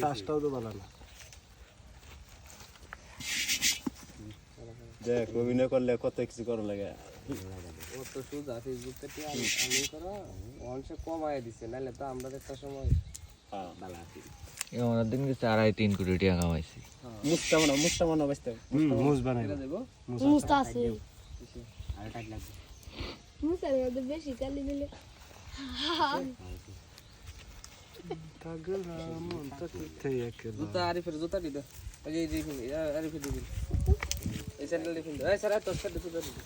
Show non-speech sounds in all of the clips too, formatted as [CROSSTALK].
চাষটাও তো ভালো না। দেখ অভিনয় করলে কত কিছু করা লাগে। ও তো সুদা ফেসবুক থেকে আমি আমি করা? অংশে কমায় দিছে নাহলে তো আমরা একটা সময় হ্যাঁ। ভালো আছি। ওনার দিন গেছে আড়াই তিন কোটি টাকা কামাইছি। মুস্তা মনে মুস্তা মনে বাঁচতে। মুজ বানাই দেবো? মুস্তা আছে। আর টাইট লাগবে। মুস্তার মধ্যে বেশি কালি দিলে। [LAUGHS] কাগরা মনটা একেবারে জুতা আরিফের জুতা দিতে এই এই আরিফের দিবি এই স্যান্ডেল দিবি এই স্যার তোর সাথে জুতা দিবি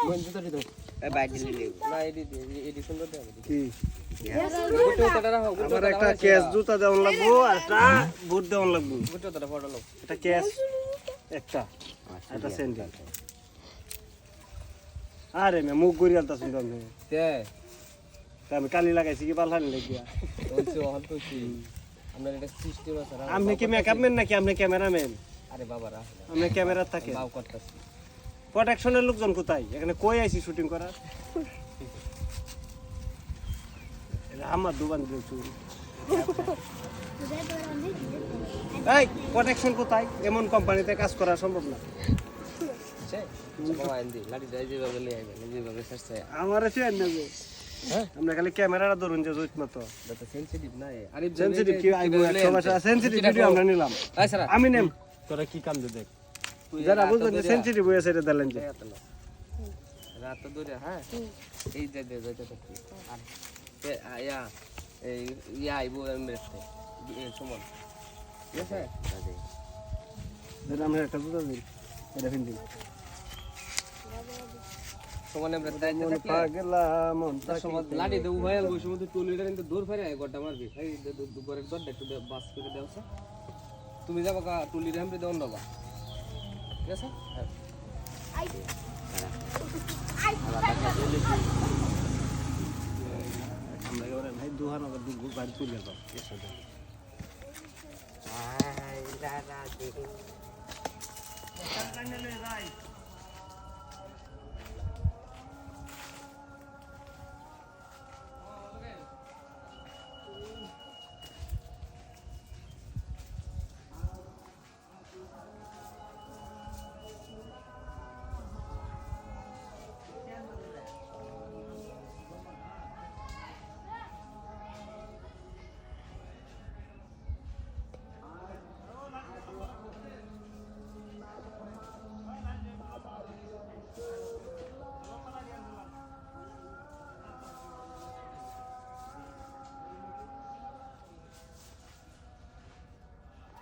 কোন জুতা দিত এই না দি সুন্দর কি? আবার একটা ক্যাশ জুতা দেওয়ান লাগবো আর একটা বুট দেওয়ান লাগবো। গুটি ওটা ফটো লো এটা ক্যাশ একটা একটা স্যান্ডেল আরে মে মুখ গড়ি আলতা শুনতাম তুমি তে আমি কালি লাগাইছি কি পাল্লানি লাগিয়া। আপনি কি মেকআপ ম্যান নাকি? আপনি ক্যামেরাম্যান আরে বাবা রাখ আপনি ক্যামেরা থাকে প্রোটেকশনের লোকজন কোথায়? এখানে কই আইছি শুটিং করার? আমার দোকান দিয়ে চুরি। এই প্রোটেকশন কোথায়? এমন কোম্পানিতে কাজ করা সম্ভব না। আমার আছে নেবে। আমরা খালি ক্যামেরাটা ধরুন যে জুত মতো। এটা সেনসিটিভ না আরে সেনসিটিভ কি? আইবো একশো বছর সেনসিটিভ ভিডিও আমরা নিলাম। আমি নেম। তোরা কি কাম দে দেখ। যারা বুঝবেন সেনসিটিভ হয়েছে এটা দিলেন যে। রাত ধরে হ্যাঁ? এই যে যে যে যে আর ইয়া এই ইয়া আইবো এমরেতে সুমন। ঠিক আছে? যেটা আমরা একটা জুতা দিন এটা ফিন দিন সুমন এমরেতে তাই মন পাগলা মন সময় লাড়ি দেবো ভাই আলবো সময় টুলিটা কিন্তু দূর ফেরে গড়টা মারবি এই ঘরের দরটা একটু বাস করে দেও স্যার তুমি যাব কা টুলির হেমরে দেওয়ান দেবা ঠিক আছে? হ্যাঁ। আমরা এবারে ভাই দুহান আবার দু বাড়ি তুলে দাও এর সাথে আই দাদা দেখি যাই।